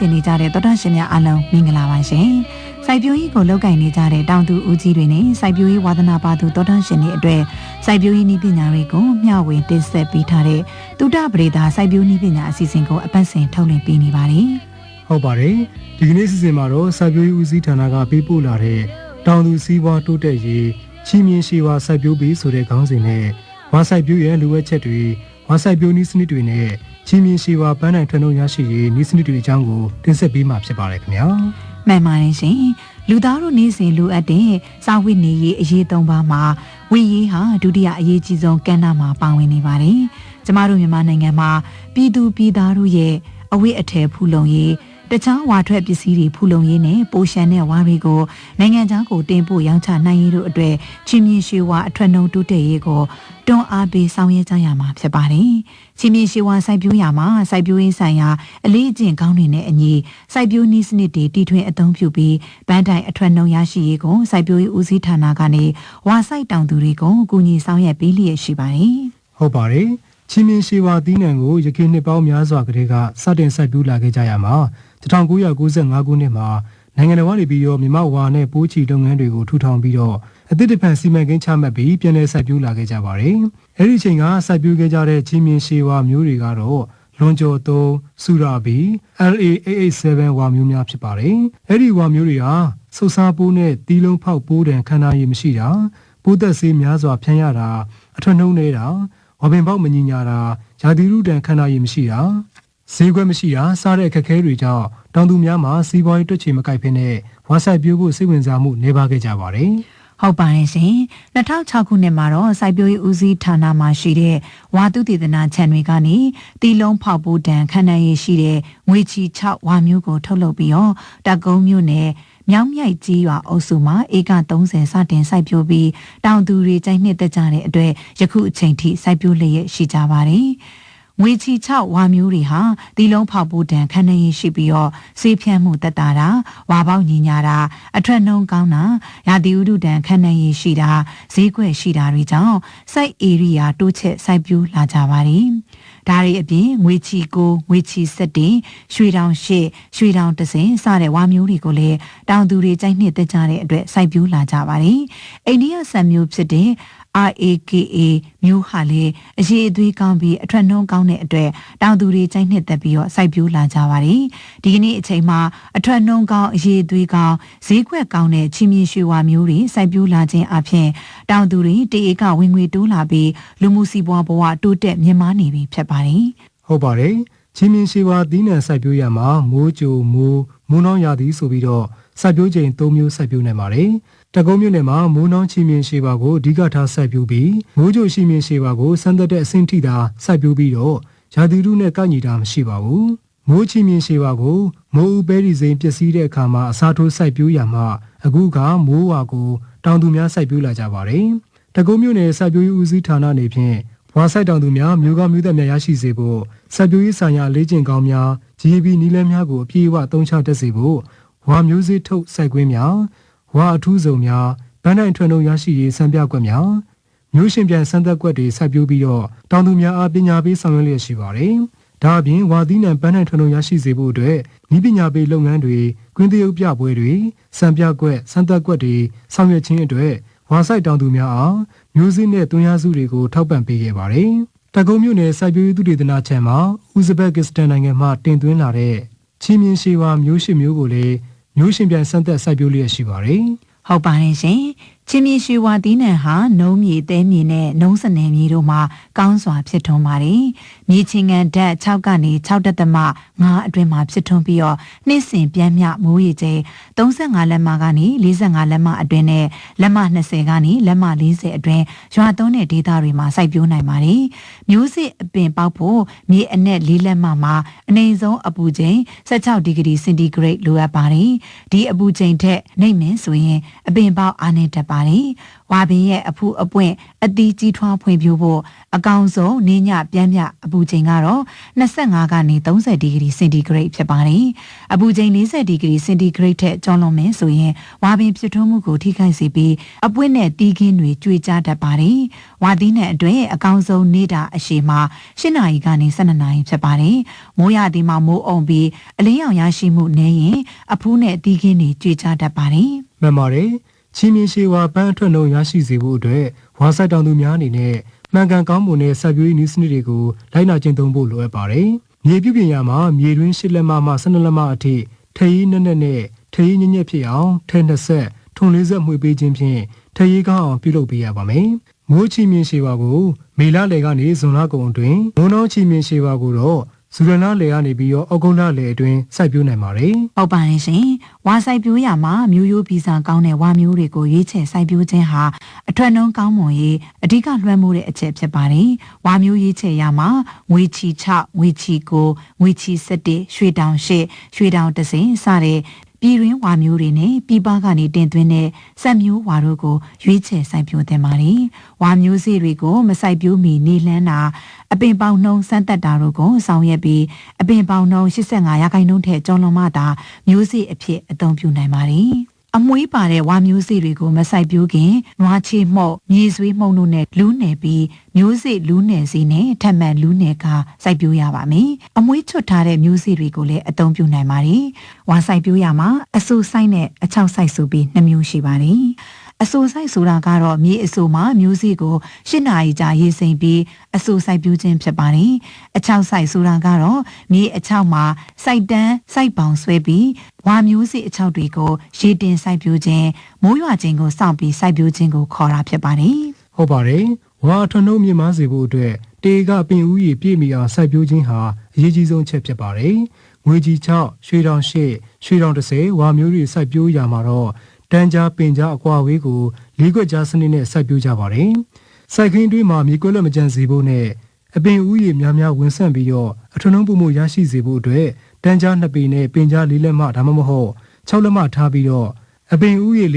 ဒီယိုကိုနားဆင်နေကြတဲ့သောတာရှင်များအားလုံးမင်္ဂလာပါရှင်။စိုက်ပျိုးရေးကိုလုပ်ကိုင်နေကြတဲ့တောင်သူဦးကြီးတွေနဲ့စိုက်ပျိုးရေးဝါသနာပါသူသောတာရှင်တွေအတွက်စိုက်ပျိုးရေးနည်းပညာတွေကိုမျှဝေတင်ဆက်ပေးထားတဲ့တုဒ္ဒပရိဒါစိုက်ပျိုးနည်းပညာအစီအစဉ်ကိုအပတ်စဉ်ထုတ်လွှင့်ပေးနေပါတယ်။ဟုတ်ပါတယ်။ဒီကနေ့အစီအစဉ်မှာတော့စိုက်ပျိုးရေးဦးစီးဌာနကပေးပို့လာတဲ့တောင်သူစည်းဝါးတိုးတက်ရေးချီးမြှင့်ရှိဝါစိုက်ပျိုးပြီးဆိုတဲ့ခေါင်းစဉ်နဲ့ဝါစိုက်ပျိုးရဲ့လူဝက်ချက်တွေဝါစိုက်ပျိုးနည်းစနစ်တွေနဲ့ ချင်းမြင့်ရှိဝါပန်းနိုင်ထွန်းလုံးရရှိရေးဤစနစ်တွေအကြောင်းကိုတင်ဆက်ပေးမှာဖြစ်ပါတယ်ခင်ဗျာမှန်ပါတယ်ရှင်လူသားတို့နေ့စဉ်လိုအပ်တဲ့စာဝတ်နေရေးအရေးသုံးပါးမှာဝင်းရေးဟာဒုတိယအရေးကြီးဆုံးကဏ္ဍမှာပါဝင်နေပါတယ်ကျမတို့မြန်မာနိုင်ငံမှာပြည်သူပြည်သားတို့ရဲ့အဝိအထည်ဖူလုံရေး တခြားဝါထွက်ပစ္စည်းတွေဖူလုံရေးနဲ့ပိုရှန်တဲ့ဝါတွေကိုနိုင်ငံခြားကိုတင်ပို့ရောင်းချနိုင်ရေးတို့အတွက်ချင်းမြင့်ရွှေဝါအထွတ်နှုံတိုးတက်ရေးကိုတွန်းအားပေးဆောင်ရွက်ကြရမှာဖြစ်ပါတယ်။ချင်းမြင့်ရွှေဝါစိုက်ပျိုးရာမှာစိုက်ပျိုးရေးဆိုင်ရာအလေးအကျင့်ကောင်းတွေနဲ့အညီစိုက်ပျိုးနည်းစနစ်တွေတည်ထွင်အသုံးပြုပြီးဗန်းတိုင်အထွတ်နှုံရရှိရေးကိုစိုက်ပျိုးရေးဦးစီးဌာနကနေဝါစိုက်တောင်သူတွေကိုအကူအညီဆောင်ရွက်ပေးလျက်ရှိပါတယ်။ဟုတ်ပါတယ်။ချင်းမြင့်ရှိဝါသီးနှံကိုရခိုင်နှစ်ပေါင်းများစွာကတည်းကစတင်စိုက်ပျိုးလာခဲ့ကြရမှာ 1995ခုနှစ်မှာနိုင်ငံတော်ကနေပြီးတော့မြန်မာဝါနဲ့ပိုးချီလုပ်ငန်းတွေကိုထူထောင်ပြီးတော့အသစ်တဖန်စီမံကိန်းချမှတ်ပြီးပြည်내စိုက်ပျိုးလာခဲ့ကြပါတယ်။အဲဒီအချိန်ကစိုက်ပျိုးခဲ့ကြတဲ့ချင်းမြင့်ရှေးဝါမျိုးတွေကတော့လွန်ကျော်3စူရာဘီ LA887 ဝါမျိုးများဖြစ်ပါတယ်။အဲဒီဝါမျိုးတွေဟာဆုတ်စားပိုးနဲ့တီးလုံးဖောက်ပိုးတံခန္ဓာရည်မရှိတာပိုးသက်ဆေးများစွာဖျန်းရတာအထွတ်နှုံးနေတာဝပင်ပေါက်မညီညာတာယာတိရုတံခန္ဓာရည်မရှိတာ ဈေးကွက်မရှိတာစားတဲ့အခက်အခဲတွေကြောင့်တောင်သူများမှာစီးပွားရေးတွက်ချေမကိုက်ဖ ೇನೆ ဝါဆိုင်ပြိုးဖို့စိတ်ဝင်စားမှုနေပါခဲ့ကြပါတယ်။ဟုတ်ပါတယ်ရှင်2006ခုနှစ်မှာတော့စိုက်ပျိုးရေးဦးစီးဌာနမှာရှိတဲ့ဝါတုတေသနာခြံတွေကနေတီလုံးဖောက်ပိုးတံခန္ဓာရည်ရှိတဲ့ငွေချီ6ဝါမျိုးကိုထုတ်လုပ်ပြီးတော့တက်ကုန်းမြို့နယ်မြောင်းမြိုက်ကြီးရွာအုပ်စုမှာဧက30စတင်စိုက်ပျိုးပြီးတောင်သူတွေကြိုက်နှစ်သက်ကြတဲ့အတွက်ယခုအချိန်ထိစိုက်ပျိုးလျက်ရှိကြပါတယ်။ ငွေချီ6ဝါမျိုးတွေဟာဒီလုံးဖောက်ဖို့တန်ခဏရင်ရှိပြီးတော့ဆေးဖြန့်မှုတက်တာတာဝါပေါက်ညီညာတာအထွက်နှုံးကောင်းတာရာသီဥတုတန်ခဏရင်ရှိတာဈေးကွက်ရှိတာတွေကြောင့်စိုက်ဧရိယာတိုးချက်စိုက်ပျိုးလာကြပါတယ်ဒါတွေအပြင်ငွေချီကိုငွေချီစက်တင်ရွှေတောင်ရှစ်ရွှေတောင်တစင်စတဲ့ဝါမျိုးတွေကိုလည်းတောင်သူတွေကြိုက်နှစ်သက်ကြတဲ့အတွက်စိုက်ပျိုးလာကြပါတယ်အိန္ဒိယဆန်မျိုးဖြစ်တဲ့ RAKA မျိုးဟာလေအရေးအသွေးကောင်းပြီးအထွက်နှုံးကောင်းတဲ့အတွက်တောင်သူတွေကြိုက်နှစ်သက်ပြီးတော့စိုက်ပျိုးလာကြပါတယ်။ဒီကနေ့အချိန်မှာအထွက်နှုံးကောင်းအရေးအသွေးကောင်းဈေးကွက်ကောင်းတဲ့ချီမြင့်ရွှေဝါမျိုးတွေစိုက်ပျိုးလာခြင်းအပြင်တောင်သူတွေတေအေကဝင်ငွေတိုးလာပြီးလူမှုစီးပွားဘဝတိုးတက်မြင့်မားနေပြီဖြစ်ပါတယ်။ဟုတ်ပါတယ်။ချင်းမြင့်ရှိဝါသီးနှံစိုက်ပျိုးရမှာမိုးကြိုမိုးမိုးနှောင်းရာသီဆိုပြီးတော့စိုက်ပျိုးချိန်၃မျိုးစိုက်ပျိုးနိုင်ပါတယ်။ တကုံးမြို့နယ်မှာမိုးနှောင်းချီမြင့်ရှိပါကိုအဓိကထားစိုက်ပျိုးပြီးမိုးကြိုရှိမြင့်ရှိပါကိုစံသက်တဲ့အဆင့်ထိသာစိုက်ပျိုးပြီးတော့ရာသီဥတုနဲ့ကိုက်ညီတာမရှိပါဘူးမိုးချီမြင့်ရှိပါကိုမိုးဥပဲဒီစိန်ပျက်စီးတဲ့အခါမှာအစားထိုးစိုက်ပျိုးရမှာအခုကမိုးဝါကိုတောင်သူများစိုက်ပျိုးလာကြပါတယ်တကုံးမြို့နယ်စိုက်ပျိုးရေးဦးစီးဌာနနေဖြင့်ဘွာဆိုင်တောင်သူများမျိုးကောင်းမျိုးသက်များရရှိစေဖို့စိုက်ပျိုးရေးဆိုင်ရာလေ့ကျင့်ကောင်းများ GAB နီးလန်းများကိုအပြည့်အဝသုံးချတတ်စေဖို့ဝါမျိုးစေ့ထုတ်စိုက်ကွင်းများ ဝါအထူးစုံများဗန်းတိုင်းထွန်းလုံးရရှိရေးစံပြကွက်များမျိုးရှင်ပြန်စံသက်ကွက်တွေစိုက်ပျိုးပြီးတော့တောင်သူများအားပညာပေးဆောင်ရွက်လျက်ရှိပါတယ်။ဒါအပြင်ဝါသီးနှံပန်းနိုင်ထွန်းလုံးရရှိစေဖို့အတွက်ဤပညာပေးလုပ်ငန်းတွေကွင်းတရုပ်ပြပွဲတွေစံပြကွက်စံသက်ကွက်တွေဆောင်ရွက်ခြင်းအတွက်ဝါဆိုင်တောင်သူများအားမျိုးစိနဲ့သွင်းရစုတွေကိုထောက်ပံ့ပေးခဲ့ပါတယ်။တကုံမြို့နယ်စိုက်ပျိုးရေးသုတေသနချမ်းမှာဥဇဘက်ကစ္စတန်နိုင်ငံမှတင်သွင်းလာတဲ့ချီမြင့်ရှိဝါမျိုးရှိမျိုးကိုလည်း မျိုးရှင်ပြန်စံသက်စိုက်ပျိုးလျက်ရှိပါတယ်။ဟုတ်ပါတယ်ရှင်ချင်းမြေရွှေဝါသီးနှံဟာနှုံးမြေတဲမြေနဲ့နှုံးစနယ်မြေတို့မှာကောင်းစွာဖြစ်ထွန်းပါတယ်။မြေချင်းငံဓာတ်6ကနေ6တက်သမ9အတွင်းမှာဖြစ်ထွန်းပြီးတော့နှစ်စဉ်ပြန်မြမိုးရေကျဲ35လက်မကနေ45လက်မအတွင်းနဲ့လက်မ20ကနေလက်မ40အတွင်းရွာသွန်းတဲ့ဒေသတွေမှာစိုက်ပျိုးနိုင်ပါတယ်။မျိုးစစ်အပင်ပေါက်ဖို့မြေအနက်၄လက်မမှာအနိမ့်ဆုံးအပူချိန်16ဒီဂရီစင်တီဂရိတ်လိုအပ်ပါတယ်။ဒီအပူချိန်ထက်နှိမ့်မင်းဆိုရင်အပင်ပေါက်အားနည်းတတ်ပါတယ်။ဝါပင်ရဲ့အဖူအပွင့်အသီးကြီးထွားဖွံ့ဖြိုးဖို့အကောင်ဆုံးနေညပြန်းပြအပူချိန်ကတော့25ကနေ30ဒီဂရီစင်တီဂရိတ်ဖြစ်ပါတယ်။အပူချိန်40ဒီဂရီစင်တီဂရိတ်ထက်ကျော်လွန်မယ်ဆိုရင်ဝါပင်ဖြစ်ထွန်းမှုကိုထိခိုက်စေပြီးအပွင့်နဲ့တီးခင်းတွေကျွေကြတတ်ပါတယ်။ဝါသီးနဲ့အတွဲအကောင်ဆုံးနေတာအရှိမှာ8နာရီကနေ12နာရီဖြစ်ပါတယ်။မိုးရသည်မှာမိုးအုံပြီးအလင်းရောင်ရရှိမှုနည်းရင်အဖူးနဲ့တီးခင်းတွေကျွေကြတတ်ပါတယ်။မှန်ပါတယ်။ ချင်းမြင်ရှေဝါပန်းအထွက်နှုံရရှိစေဖို့အတွက်ဝါဆိုင်တောင်သူများအနေနဲ့မှန်ကန်ကောင်းမွန်တဲ့စိုက်ပျိုးရေးနည်းစနစ်တွေကိုလိုက်နာကျင့်သုံးဖို့လိုအပ်ပါတယ်။မြေပြုပြင်ရမှာမြေတွင်းရှစ်လက်မမှ12လက်မအထိထရီးနက်နက်နဲ့ထရီးညံ့ညက်ဖြစ်အောင်ထဲနှစ်ဆက်ထုံလေးဆက်မှွေပေးခြင်းဖြင့်ထရီးကောင်းအောင်ပြုလုပ်ပေးရပါမယ်။မိုးချီမြင်ရှေဝါကိုမေလလယ်ကနေဇွန်လကုန်အတွင်းမိုးနှောင်းချီမြင်ရှေဝါကိုတော့ ဇူရနာလယ်ကနေပြီးတော့အောက်ဂုတ်လလယ်အတွင်းစိုက်ပျိုးနိုင်ပါတယ်။ဟုတ်ပါတယ်ရှင်။ဝါစိုက်ပျိုးရမှာမျိုးရိုးဗီဇကောင်းတဲ့ဝါမျိုးတွေကိုရွေးချယ်စိုက်ပျိုးခြင်းဟာအထွတ်နှုံးကောင်းမွန်ရေးအဓိကလွှမ်းမိုးတဲ့အချက်ဖြစ်ပါတယ်။ဝါမျိုးရွေးချယ်ရမှာငွေချီ6ငွေချီ9ငွေချီ7ရွှေတောင်8ရွှေတောင်10စတဲ့ ပြည်ရင်းဝါမျိုးတွေနဲ့ပြည်ပကနေတင်သွင်းတဲ့စက်မျိုးဝါတို့ကိုရွေးချယ်စိုက်ပျိုးသင့်ပါတယ်။ဝါမျိုးစေ့တွေကိုမစိုက်ပျိုးမီနေလန်းတာအပင်ပေါင်းနှုံးစမ်းသက်တာတို့ကိုဆောင်ရွက်ပြီးအပင်ပေါင်းနှုံး85ရာခိုင်နှုန်းထက်ကျော်လွန်မှသာမျိုးစေ့အဖြစ်အသုံးပြုနိုင်ပါတယ်။ အမွှေးပါတဲ့ဝါမျိုးစေ့တွေကိုမစိုက်ပျိုးခင်နွားချေမှုတ်မြေဆွေးမှုန့်တို့နဲ့လူးနယ်ပြီးမျိုးစေ့လူးနယ်စီနဲ့ထပ်မံလူးနယ်ကစိုက်ပျိုးရပါမယ်။အမွှေးချွတ်ထားတဲ့မျိုးစေ့တွေကိုလည်းအသုံးပြုနိုင်ပါတယ်။ဝါစိုက်ပျိုးရမှာအဆူဆိုင်နဲ့အချောက်ဆိုင်ဆိုပြီးနှမျိုးရှိပါတယ်။ အဆိုဆိုင်ဆိုတာကတော့မြေအဆိုမှာမျိုးစေ့ကို၈နာရီကြာရေးစိမ်ပြီးအဆိုစိုက်ပျိုးခြင်းဖြစ်ပါတယ်။အချောက်ဆိုင်ဆိုတာကတော့မြေအချောက်မှာစိုက်တန်းစိုက်ပေါင်ဆွဲပြီးဝါမျိုးစေ့အချောက်တွေကိုရေတင်စိုက်ပျိုးခြင်းမိုးရွာခြင်းကိုစောင့်ပြီးစိုက်ပျိုးခြင်းကိုခေါ်တာဖြစ်ပါတယ်။ဟုတ်ပါတယ်။ဝါထွန်းနှုံးမြင့်မားစေဖို့အတွက်တေကပင်ဥယျာပြည့်မီအောင်စိုက်ပျိုးခြင်းဟာအရေးကြီးဆုံးချက်ဖြစ်ပါတယ်။ငွေကြီး6ရွှေတောင်8ရွှေတောင်30ဝါမျိုးတွေစိုက်ပျိုးရမှာတော့ တန်းကြားပင်ကြားအကွာဝေးကိုလေးခွက်ကြားစနစ်နဲ့စိုက်ပျိုးကြပါတယ်။စိုက်ခင်းတွင်းမှာမြေကွက်လက်မကြံစေဖို့နဲ့အပင်ဥယျာများများဝင်ဆန့်ပြီးတော့အထွန်းနှုံးပုံမှုရရှိစေဖို့အတွက်တန်းကြားနှစ်ပေနဲ့ပင်ကြားလေးလက်မှဒါမှမဟုတ်6လက်မှထားပြီးတော့အပင်ဥယျာ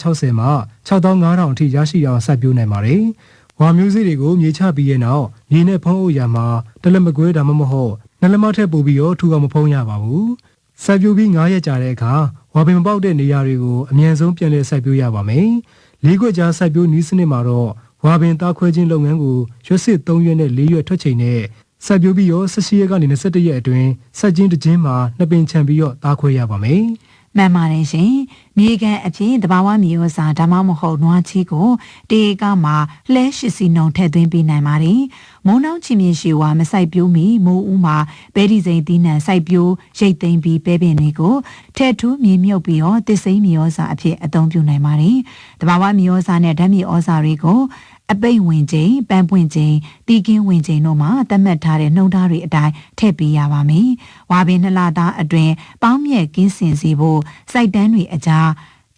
4360မှာ6500အထိရရှိအောင်စိုက်ပျိုးနိုင်ပါတယ်။ဝါမျိုးစေ့တွေကိုမြေချပြီးရဲ့နောက်မြေနဲ့ဖုံးအုပ်ရာမှာတလက်မကွဲဒါမှမဟုတ်နှလက်မထက်ပို့ပြီးတော့ထူအောင်မဖုံးရပါဘူး။ စိုက်ပျိုးပြီး9ရက်ကြာတဲ့အခါဝါပင်မပေါက်တဲ့နေရာတွေကိုအမြန်ဆုံးပြန်လည်စိုက်ပျိုးရပါမယ်။လေးခွက်ကြားစိုက်ပျိုးနည်းစနစ်မှာတော့ဝါပင်သားခွဲခြင်းလုပ်ငန်းကိုရွက်စစ်3ရက်နဲ့4ရက်ထွက်ချိန်နဲ့စိုက်ပျိုးပြီးတော့18ရက်ကနေ21ရက်အတွင်းစိုက်ခြင်းတစ်ခြင်းမှာနှစ်ပင်ချန်ပြီးတော့သားခွဲရပါမယ်။ မှန်ပါတယ်ရှင်။မြေကန်အဖြစ်တဘာဝမြေဩဇာဒါမှမဟုတ်နွားချီကိုတေကမှာလှဲရှိစီနှုံထည့်သွင်းပေးနိုင်ပါတယ်။မုံနှောင်းချင်မြင်ရှီဝါမဆိုင်ပြိုးမီမိုးဦးမှာပဲဒီစိန်သီးနှံစိုက်ပြိုးရိတ်သိမ်းပြီးပဲပင်တွေကိုထဲထူးမြေမြုပ်ပြီးတော့တစ်စိမ့်မြေဩဇာအဖြစ်အသုံးပြုနိုင်ပါတယ်။တဘာဝမြေဩဇာနဲ့ဓာတ်မြေဩဇာတွေကို အပိတ်ဝင်ချိန်ပန်းပွင့်ချိန်တီကင်းဝင်ချိန်တို့မှာသတ်မှတ်ထားတဲ့နှုံသားတွေအတိုင်းထည့်ပေးရပါမယ်။ဝါပင်နှစ်လသားအတွင်းပေါင်းမြက်ကင်းစင်စေဖို့စိုက်တန်းတွေအကြား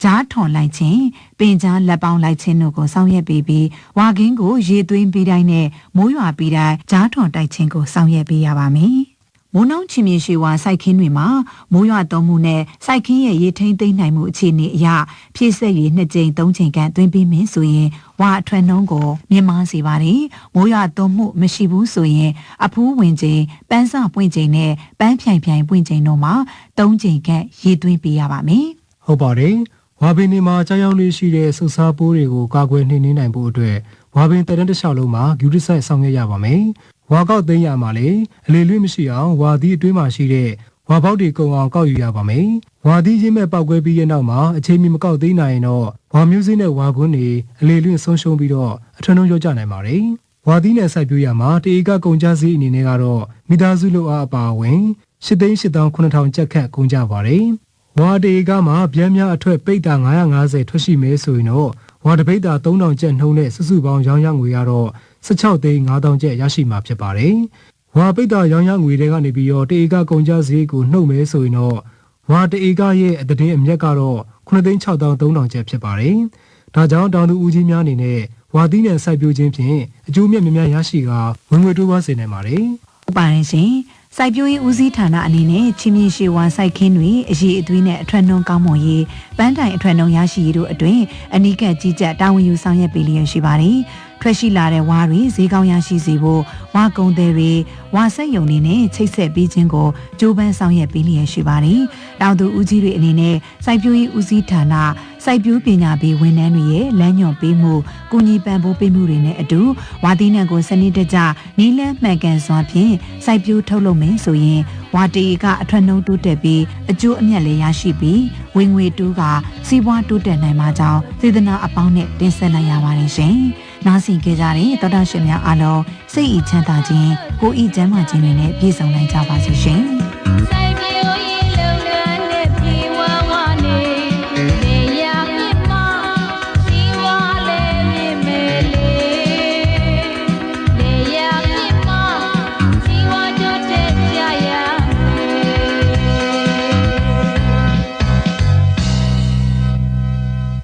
ဂျားထွန်လိုက်ခြင်းပင်ကြားလက်ပေါင်းလိုက်ခြင်းတို့ကိုဆောင်ရွက်ပေးပြီးဝါကင်းကိုရေသွင်းပြီးတိုင်းနဲ့မိုးရွာပြီးတိုင်းဂျားထွန်တိုက်ခြင်းကိုဆောင်ရွက်ပေးရပါမယ်။ မိုးနှောင်းချင်မြေရှိဝါစိုက်ခင်းတွေမှာမိုးရွာသွန်းမှုနဲ့စိုက်ခင်းရဲ့ရေထိမ့်သိမ့်နိုင်မှုအခြေအနေအရဖြည့်ဆက်ရေနှစ်ကြိမ်သုံးကြိမ်ကန်သွင်းပြီးမင်းဆိုရင်ဝါအထွန်းနှုံးကိုမြင့်မားစေပါတယ်။မိုးရွာသွန်းမှုမရှိဘူးဆိုရင်အဖူးဝင်ချိန်ပန်းစပွင့်ချိန်နဲ့ပန်းဖြိုင်ဖြိုင်ပွင့်ချိန်တို့မှာသုံးကြိမ်ကန်ရေသွင်းပေးရပါမယ်။ဟုတ်ပါတယ်။ဝါပင်တွေမှာကြောင်ရောက်လေးရှိတဲ့ဆုတ်စားပိုးတွေကိုကာကွယ်နှိမ်နင်းနိုင်ဖို့အတွက်ဝါပင်တရန်တစ်လျှောက်လုံးမှာဂူရစ်ဆိုင်ဆောင်ရွက်ရပါမယ်။ ဝါကောက်သိမ်းရမှာလေအလေလွင့်မရှိအောင်ဝါသီးအတွင်းမှာရှိတဲ့ဝါပေါက်တွေကုံအောင်ကောက်ယူရပါမယ်။ဝါသီးရင်းမဲ့ပောက်ကွဲပြီးရဲ့နောက်မှာအချိန်မီမကောက်သိမ်းနိုင်ရင်တော့ဝါမျိုးစေ့နဲ့ဝါကွန်းတွေအလေလွင့်ဆုံးရှုံးပြီးတော့အထွန်းထုံးရောကြနိုင်ပါတယ်။ဝါသီးနဲ့စိုက်ပျိုးရမှာတေအေကကုန်ကြစည်းအနေနဲ့ကတော့မိသားစုလို့အားအပါအဝင်၈သိန်း၈တောင်9000ကျပ်ခန့်ကုန်ကြပါတယ်။ဝါတေကမှာဗျမ်းများအထွက်ပိတ်တာ950ထွက်ရှိမဲဆိုရင်တော့ဝါတပိတ်တာ3000ကျပ်နှုန်းနဲ့စုစုပေါင်းရောင်းရငွေရတော့ 16သိန်း9000ကျပ်ရရှိမှာဖြစ်ပါတယ်။ဝါပိတ်တာရောင်းရငွေတွေကနေပြီးတော့တေကကုန်ကြစည်းကိုနှုတ်မဲဆိုရင်တော့ဝါတေကရဲ့အသတင်းအမျက်ကတော့9သိန်း6300ကျပ်ဖြစ်ပါတယ်။ဒါကြောင့်တောင်သူဦးကြီးများအနေနဲ့ဝါသီးနဲ့စိုက်ပျိုးခြင်းဖြင့်အကျိုးမြတ်များများရရှိကဝင်ငွေတိုးပွားစေနိုင်ပါတယ်။ဟုတ်ပါတယ်ရှင်စိုက်ပျိုးရေးဦးစီးဌာနအနေနဲ့ချင်းမြင့်ရှေဝါစိုက်ခင်းတွေအရေးအသွေးနဲ့အထွတ်နှုံကောင်းမွန်ရေးပန်းတိုင်အထွတ်နှုံရရှိရေးတို့အတွင်အနိကကြီးကြပ်တာဝန်ယူဆောင်ရွက်ပေးလျက်ရှိပါတယ်။ ထွက်ရှိလာတဲ့ဝါတွေဈေးကောင်းရရှိစေဖို့ဝါကုံတွေတွေဝါဆက်ယုံတွေနဲ့ချိတ်ဆက်ပေးခြင်းကိုကြိုးပမ်းဆောင်ရွက်ပေးလျက်ရှိပါတယ်။တောင်သူဦးကြီးတွေအနေနဲ့စိုက်ပျိုးရေးဦးစီးဌာနစိုက်ပျိုးပညာပေးဝန်ထမ်းတွေရဲ့လမ်းညွှန်ပေးမှုကုညီပံ့ပိုးပေးမှုတွေနဲ့အတူဝါသီးနှံကိုစနစ်တကျနီးလန်းမှန်ကန်စွာဖြင့်စိုက်ပျိုးထုတ်လုပ်မယ်ဆိုရင်ဝါတီကအထွတ်နှုံတိုးတက်ပြီးအကျိုးအမြတ်လည်းရရှိပြီးဝင်ငွေတူးကစီးပွားတိုးတက်နိုင်မှာကြောင်းစေတနာအပေါင်းနဲ့တင်ဆက်လိုက်ရပါတယ်ရှင်။ နားဆင်ကြကြတဲ့သောတာရှင်များအားလုံးစိတ်ဤချမ်းသာခြင်းကိုယ်ဤကျမ်းမာခြင်းတွေနဲ့ပြည့်စုံနိုင်ကြပါစေရှင်။